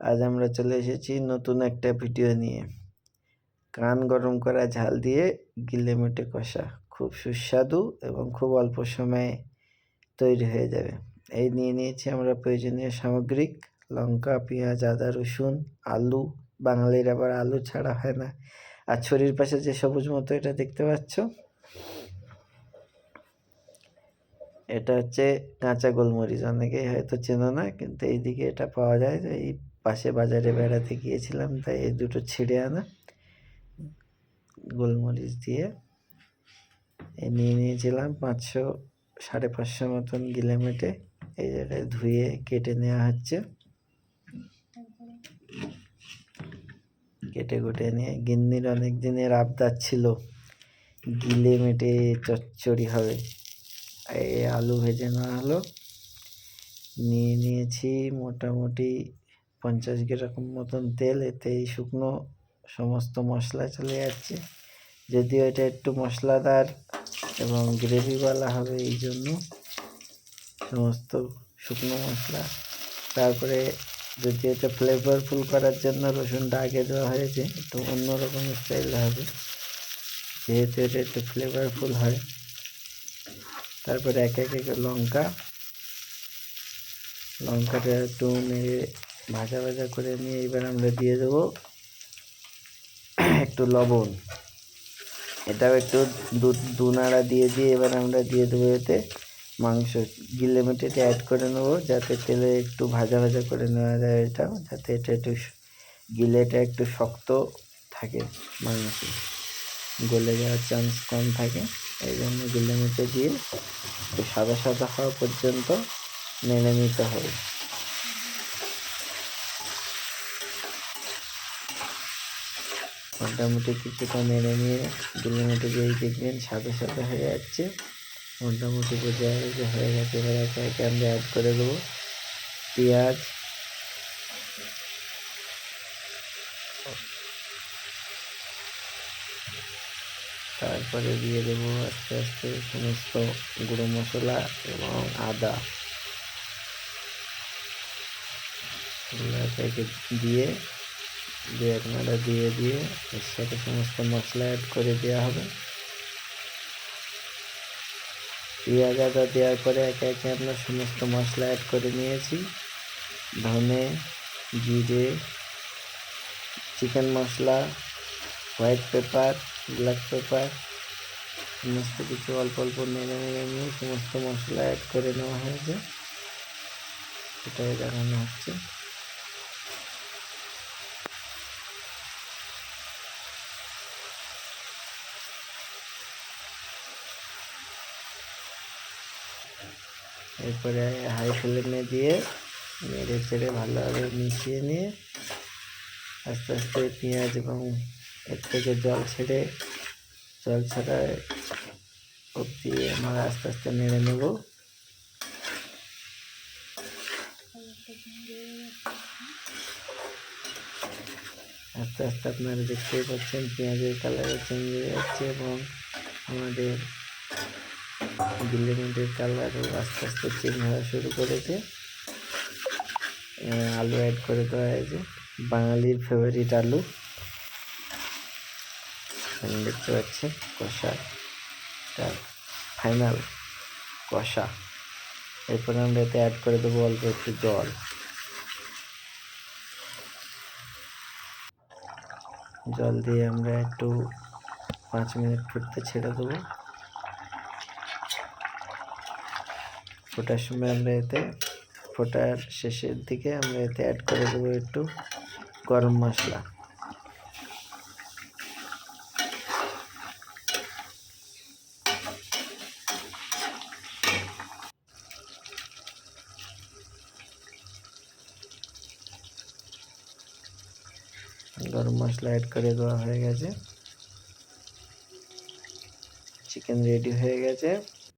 আজ আমরা চলে এসেছি নতুন একটা ভিডিও নিয়ে। কান গরম করা ঝাল দিয়ে গিলে মেটে কষা। খুব সুস্বাদু এবং খুব অল্প সময়ে তৈরি হয়ে যাবে। এই নিয়ে নিয়েছি আমরা প্রয়োজনীয় সামগ্রিক লঙ্কা, পেঁয়াজ, আদা, রসুন, আলু। বাঙালির আবার আলু ছাড়া হয় না। আর ছড়ির পাশে যে সবুজ মতো এটা দেখতে পাচ্ছ? এটা হচ্ছে কাঁচা গোলমরিচ। অনেকেই হয়তো চেনো না, কিন্তু এইদিকে এটা পাওয়া যায় এই পাশে বাজারে বেড়াতে গিয়েছিলাম, তাই এই দুটো ছিঁড়ে আনা, গোলমরিচ দিয়ে নিয়ে নিয়েছিলাম পাঁচশো, সাড়ে পাঁচশো মতন গিলে মেটে এই জায়গায় ধুয়ে কেটে নেওয়া হচ্ছে। কেটে কুটে নিয়ে গিন্নির অনেক দিনের আবদার ছিল, গিলে মেটে চচ্চড়ি হবে। এই আলু ভেজে নেওয়া হলো, নিয়ে নিয়েছি মোটামুটি পঞ্চাশ গ্রাম মতন তেল, এতে এই শুকনো সমস্ত মশলা চলে যাচ্ছে। যদিও এটা একটু মশলাদার এবং গ্রেভিওয়ালা হবে এই জন্য সমস্ত শুকনো মশলা। তারপরে যদি এটা ফ্লেভারফুল করার জন্য রসুনটা আগে দেওয়া হয়েছে, একটু অন্যরকম স্টাইল হবে। যেহেতু এটা একটু ফ্লেভারফুল হয়। তারপরে এক এক লঙ্কা, লঙ্কাটা একটু নেড়ে ভাজা ভাজা করে নিয়ে এবার আমরা দিয়ে দেবো একটু লবণ। এটাও একটু দু নাড়া দিয়ে দিয়ে এবার আমরা দিয়ে দেবো এতে মাংস। গিলে মেটে অ্যাড করে নেব যাতে তেলে একটু ভাজা ভাজা করে নেওয়া যায় এটাও যাতে এটা একটু গিলেটা একটু শক্ত থাকে মাংস। গলে যাওয়ার চান্স কম থাকে, এই জন্য গিলে মেটে দিয়ে একটু সাদা সাদা হওয়া পর্যন্ত নেড়ে নিতে হবে। মোটামুটি কিছুটা নেড়ে নিয়ে মেটে দিয়েই দেখবেন সাদা সাদা হয়ে যাচ্ছে। মোটামুটি বোঝা গেছে হয়ে গেছে। এবার একে একে আমরা অ্যাড করে দেবো। পেঁয়াজ। তারপরে দিয়ে দেবো আস্তে আস্তে সমস্ত গুঁড়ো মশলা এবং আদা। এটাকে দিয়ে দু এক নাড়া দিয়ে দিয়ে এর সাথে সমস্ত মশলা অ্যাড করে দেওয়া হবে। পেঁয়াজ আদা দেওয়ার পরে একে একে আমরা সমস্ত মশলা অ্যাড করে নিয়েছি। ধনে, জিরে, চিকেন মশলা হোয়াইট পেপার ব্ল্যাক পেপার সমস্ত কিছু অল্প অল্প নেড়ে নেড়ে নিয়ে সমস্ত মশলা অ্যাড করে নেওয়া হয়েছে। সেটাই দেখানো হচ্ছে। এরপরে হাই ফ্লেমে দিয়ে নেড়ে চেড়ে ভালোভাবে মিশিয়ে নিয়ে আস্তে আস্তে পেঁয়াজ এবং এর থেকে জল ছেড়ে, জল ছাড়া অবধি আমরা আস্তে আস্তে নেড়ে নেব। আস্তে আস্তে আপনারা দেখতেই পাচ্ছেন পেঁয়াজের কালারও চেঞ্জ হয়ে যাচ্ছে এবং আমাদের গিলিমেন্টের কালারও আস্তে আস্তে চেঞ্জ হওয়া শুরু করেছে। আলু অ্যাড করে দেওয়া হয়েছে। বাঙালির ফেভারিট আলু। এখানে দেখতে পাচ্ছেন কষা। তার ফাইনাল কষা। এরপরে আমরা এতে অ্যাড করে দেবো অল্প একটু জল। জল দিয়ে আমরা একটু পাঁচ মিনিট ফুটতে ছেড়ে দেবো। ফোটার সময় আমরা এতে ফোটার শেষের দিকে আমরা এতে অ্যাড করে দেবো একটু গরম মশলা। গরম মশলা অ্যাড করে দেওয়া হয়ে গেছে। চিকেন রেডি হয়ে গেছে।